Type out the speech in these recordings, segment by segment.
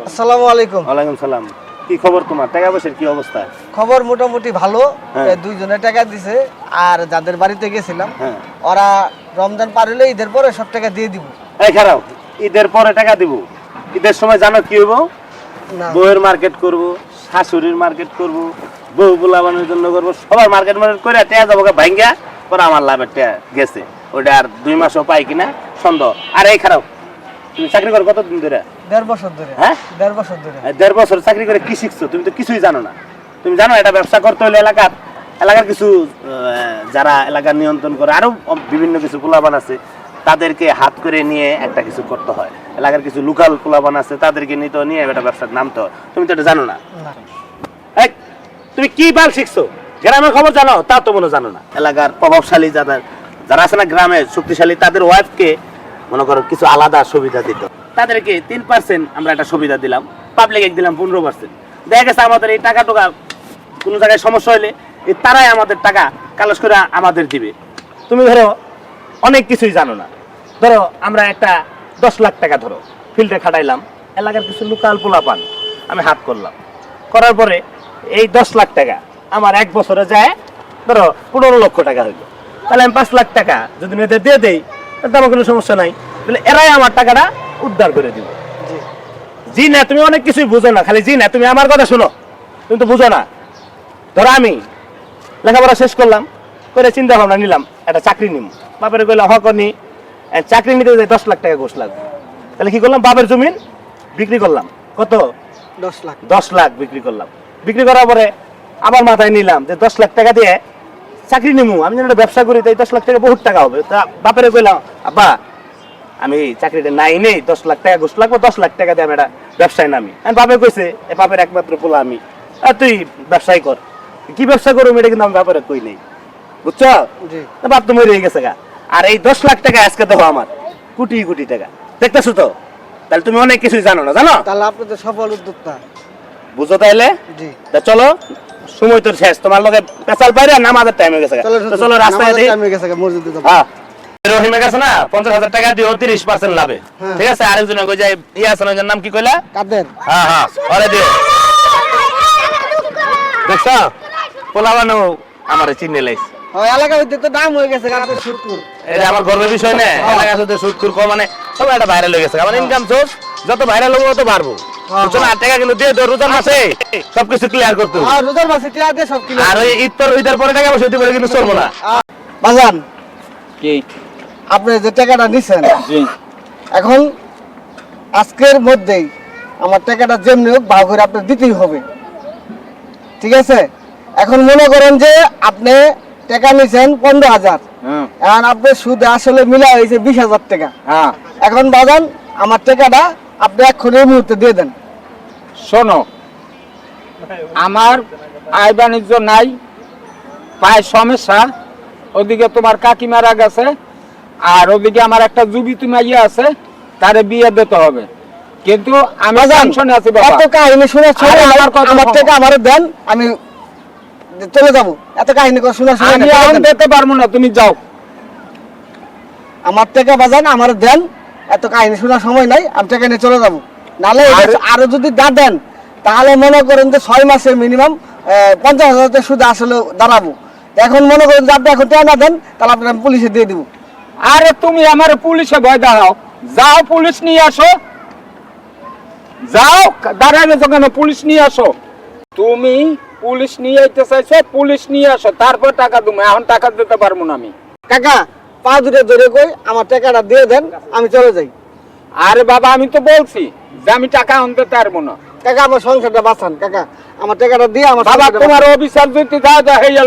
আসসালামু আলাইকুম। ওয়ালাইকুম সালাম। কি খবর তোমার? টাকা পয়সার কি অবস্থা? খবর মোটামুটি ভালো। হ্যাঁ। দুইজনে টাকা দিছে আর যাদের বাড়িতে গেছিলাম হ্যাঁ। ওরা রমজান পার হলে ঈদের পরে সব টাকা দিয়ে দিব। এই খারাপ ঈদের পরে টাকা দিব। ঈদের সময় জানো কি হইব? বউয়ের মার্কেট করব শাশুড়ির মার্কেট করব বউ বুলাবানোর জন্য করব সবার মার্কেট মার্কেট করে টেয়া যাব ভাঙ্গা পরে আমার লাভের টেয়া গেছে। ওটা আর দুই মাসও পাই কিনা? সন্দেহ। আর এই খারাপ তুমি চাকরি করো কতদিন ধরে? দেড় বছর ধরে। হ্যাঁ? দেড় বছর ধরে। দেড় বছর চাকরি করে কি শিখছো? তুমি তো কিছুই জানো না। তুমি জানো এটা ব্যবসা করতে হলে এলাকার এলাকার কিছু যারা এলাকার নিয়ন্ত্রণ করে আরও বিভিন্ন কিছু পোলাবান আছে তাদেরকে হাত করে নিয়ে একটা কিছু করতে হয়। এলাকার কিছু লোকাল পোলাবান আছে তাদেরকে নিতে নিয়ে একটা ব্যবসার নামতে হয়। তুমি তো এটা জানো না। না। তুমি কি বাল শিখছো? গ্রামের খবর জানো তা তো মনে জানো না। এলাকার প্রভাবশালী যারা যারা আছে না গ্রামে শক্তিশালী তাদের ওয়াইফকে মনে করো কিছু আলাদা সুবিধা দিত তাদেরকে তিন পার্সেন্ট আমরা একটা সুবিধা দিলাম। পাবলিক এক দিলাম পনেরো পার্সেন্ট দেখা গেছে আমাদের এই টাকা টোকা কোনো জায়গায় সমস্যা হলে তারাই আমাদের টাকা কালস করে আমাদের দিবে। তুমি ধরো, অনেক কিছুই জানো না। ধরো, আমরা একটা দশ লাখ টাকা ধরো ফিল্ডে খাটাইলাম, এলাকার কিছু লোকাল পোলা পান আমি হাত করলাম। করার পরে এই দশ লাখ টাকা আমার এক বছরে যায়, ধরো, পনেরো লক্ষ টাকা হইল। তাহলে আমি পাঁচ লাখ টাকা যদি এদের দিয়ে দেই তাহলে আমার কোনো সমস্যা নাই। তাহলে এরাই আমার টাকাটা উদ্ধার করে দিব। জি। না তুমি অনেক কিছুই বুঝো না খালি জি না তুমি আমার কথা শোনো। তুমি তো বুঝো না। ধরো আমি লেখাপড়া শেষ করলাম করে চিন্তা ভাবনা নিলাম একটা চাকরি নিম। বাপের কইলাম হক নি চাকরি নিতে যাই দশ লাখ টাকা ঘুষ লাগবে। তাহলে কি করলাম বাপের জমিন বিক্রি করলাম। কত? দশ লাখ। দশ লাখ বিক্রি করলাম। বিক্রি করার পরে আবার মাথায় নিলাম যে দশ লাখ টাকা দিয়ে চাকরি নিমু। আমি যেন একটা ব্যবসা করি তাই দশ লাখ টাকা বহুত টাকা হবে। তা বাপেরে কইলাম আব্বা আমি চাকরিটা নাই নেই দশ লাখ টাকা ঘুষ লাগবে দশ লাখ টাকা দিয়ে আমি একটা ব্যবসায় নামি। আমি বাপে কইছে এ বাপের একমাত্র পোলা আমি। আর তুই ব্যবসায় কর। কি ব্যবসা করব এটা কিন্তু আমি বাপের কই নেই। বুঝছ? বাপ তো মরে গেছে গা। আর এই দশ লাখ টাকা আজকে দেখো আমার কোটি কোটি টাকা। দেখতেছো তো? তাহলে তুমি অনেক কিছুই জানো না জানো? তাহলে আপনি তো সফল উদ্যোক্তা। বুঝো তাইলে? তা চলো সময় তো শেষ। তোমার লগে পেছাল পাইরে নামাজের টাইম হয়ে গেছে চলো চলো রাস্তায় আমি গেছে মসজিদে হ্যাঁ রহিমে গেছে না পঞ্চাশ হাজার টাকা দিও তিরিশ পার্সেন্ট লাভে। হ্যাঁ। ঠিক আছে? আরেকজন কই যায়? ইয়ে আছে না নাম কি কইলা? কাদের? হ্যাঁ হ্যাঁ ওরে দিও দেখছ? পোলাবানো আমার চিনে লাইছে। এলাকা হইতে তো দাম হয়ে গেছে কাদের শুক্র এটা আমার গর্বের বিষয় না এলাকা শুধু সুদকুর কম মানে সব একটা ভাইরাল হয়ে গেছে। আমার ইনকাম সোর্স যত ভাইরাল হব তত বাড়বো। হ্যাঁ, বুঝছ না? আট টাকা কিন্তু দিয়ে দো রোজার মাসে সবকিছু ক্লিয়ার করতে হবে। আর রোজার মাসে টিয়া দিয়ে সব কিলো আর ওই ঈদ পর ঈদের পরে টাকা পয়সা দিতে কিন্তু চলবো না। বাজান। কি? আপনি যে টাকাটা নিছেন জি। এখন আজকের মধ্যেই আমার টাকাটা যেমনি হোক ভাগ করে আপনার দিতেই হবে। ঠিক আছে? এখন মনে করেন যে আপনি টাকা নিছেন পনেরো হাজার। হ্যাঁ। এখন আপনার সুদে আসলে মিলা হয়েছে বিশ হাজার টাকা। হ্যাঁ। এখন বাজান আমার টাকাটা আপনি এক্ষুনি এই মুহূর্তে দিয়ে দেন। শোনো আমার আয় বাণিজ্য নাই পায় সমস্যা ওদিকে তোমার কাকিমারা গেছে আর ওদিকে আমার একটা যুবতী মাইয়া আছে তারে বিয়ে দিতে হবে। কিন্তু আমি টেনশনে আছি বাবা। এত কাহিনী সময় আরে আমার কথা আমার শোনো। টাকা আমার দেন আমি চলে যাব। এত কাহিনী করে শোনার সময় আমি দেন। দিতে পারব না তুমি যাও। আমার টাকা বাজান আমার দেন। এত কাহিনী শোনার সময় নাই আমি টাকা নিয়ে চলে যাব। নাহলে এটা আরে- আরও যদি না দেন তাহলে মনে করেন যে ছয় মাসে মিনিমাম পঞ্চাশ হাজার সুদে আসলে দাঁড়াবো। এখন মনে করেন যে আপনি এখন টাকা না দেন তাহলে আপনার আমি পুলিশে দিয়ে দিব। আরে তুমি আমার পুলিশে ভয় দাঁড়াও। যাও পুলিশ নিয়ে আসো। যাও দাঁড়ায় গেছো কেন? পুলিশ নিয়ে আসো। তুমি পুলিশ নিয়ে আইতে চাইছো পুলিশ নিয়ে আসো। তারপর টাকা তুমি এখন টাকা দিতে পারব না আমি। কাকা পা দুটো ধরে কই আমার টাকাটা দিয়ে দেন আমি চলে যাই। আরে বাবা আমি তো বলছি যে আমি টাকা আনতে পারব না। কাকা আমার সংসারটা বাঁচান কাকা। আমার টাকাটা দিয়ে আমার বাবা তোমার অফিসার যদি দাও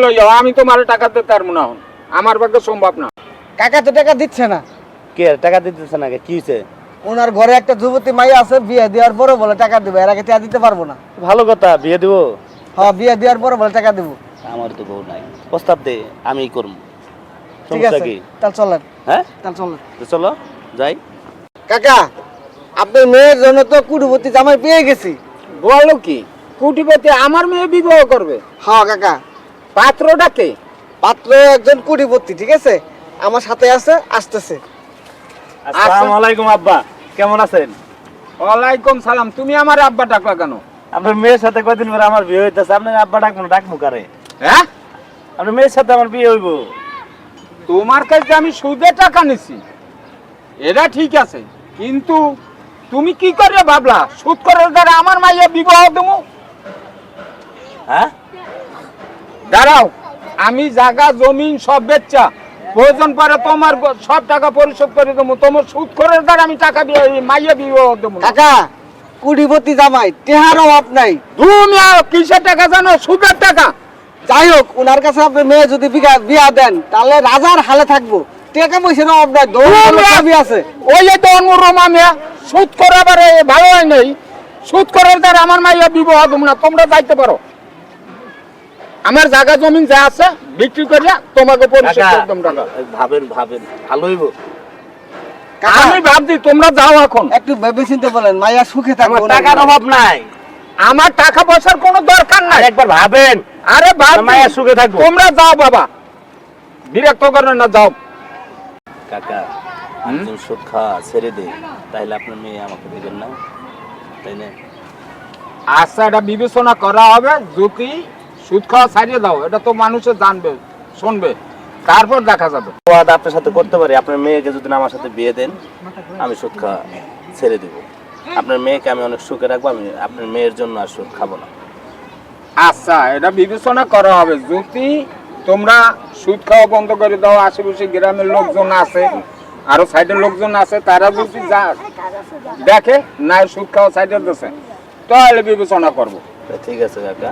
লই যাও আমি তোমার টাকা দিতে পারব না আমার পক্ষে সম্ভব না। কাকা তো টাকা দিচ্ছে না। কে টাকা দিতেছে না কি? হয়েছে ওনার ঘরে একটা যুবতী মাইয়া আছে বিয়ে দেওয়ার পরে বলে টাকা দিবে এর আগে টাকা দিতে পারব না। ভালো কথা বিয়ে দেবো? হ্যাঁ বিয়ে দেওয়ার পরে বলে টাকা দিব। আমার তো বউ নাই। প্রস্তাব দে আমি করব। ঠিক আছে কি? তাহলে চলেন। হ্যাঁ? তাহলে চলেন। তো চলো যাই। কাকা আপনার মেয়ের জন্য তো কুটুবতী জামাই পেয়ে গেছি। বলো কি? কুটিপতি আমার মেয়ে বিবাহ করবে। হ্যাঁ কাকা। পাত্রটাকে পাত্র একজন কুটিপতি ঠিক আছে? আমার সাথে আছে আসতেছে। আসসালামু আলাইকুম আব্বা কেমন আছেন? ওয়ালাইকুম সালাম তুমি আমার আব্বা ডাকলা কেন? আপনার মেয়ের সাথে কয়দিন পরে আমার বিয়ে হইতেছে? আপনার আব্বা ডাকবো না ডাকবো কারে? হ্যাঁ? আপনার মেয়ের সাথে আমার বিয়ে হইব। তোমার কাছে আমি সুদে টাকা নিছি। এটা ঠিক আছে কিন্তু তুমি কি করে ভাবলা? সুদ করার দ্বারা আমার মাইয়া বিবাহ দেবো? হ্যাঁ? দাঁড়াও আমি জায়গা জমিন সব বেচা। প্রয়োজন পরে তোমার সব টাকা পরিশোধ করে দেবো। তোমার সুদ করে দ্বারা আমি টাকা মাইয়া বিবাহ দেবো না। কাকা কুড়িপতি জামাই টেহার অভাব নাই। তুমি কিসের টাকা জানো? সুদের টাকা। যাই হোক ওনার কাছে আপনি মেয়ে যদি বিয়া দেন তাহলে রাজার হালে থাকব। টাকা পয়সার অভাব নাই দৌড় আছে। ওই তো অনুরমা মেয়া সুদ করাবার ভালো হয় নাই। সুদ করার দ্বারা আমার মাইয়া বিবাহ দেবো না তোমরা যাইতে পারো। আমার জায়গা জমিন যা আছে বিক্রি করিয়া তোমাকে পরিশোধ করে টাকা ভাবেন ভাবেন ভালো হইব আমি ভাবছি তোমরা যাও এখন। একটু ভেবে চিন্তে বলেন মাইয়া সুখে থাকব টাকার অভাব নাই। আমার টাকা পয়সার কোনো দরকার নাই। একবার ভাবেন। আরে ভাব মায়ের সুখে থাকব। তোমরা যাও বাবা। বিরক্ত করো না যাও। কাকা সুদ খাওয়া ছেড়ে দিই তাহলে আপনার মেয়ে আমাকে দিবেন না। তাই না আচ্ছা এটা বিবেচনা করা হবে যদি সুদ খাওয়া ছাড়িয়ে দাও এটা তো মানুষে জানবে শুনবে তারপর দেখা যাবে। ওয়াদা আপনার সাথে করতে পারি আপনার মেয়েকে যদি আমার সাথে বিয়ে দেন আমি সুদ খাওয়া ছেড়ে দিব। আপনার মেয়েকে আমি অনেক সুখে রাখব আমি আপনার মেয়ের জন্য আর সুদ খাব না। আচ্ছা এটা বিবেচনা করা হবে। যদি তোমরা সুদ খাওয়া বন্ধ করে দাও আশেপাশে গ্রামের লোকজন আছে আরও সাইডের লোকজন আছে তারা যদি যা দেখে না সুদ খাওয়া সাইডের দেশে তাহলে বিবেচনা করব। ঠিক আছে কাকা।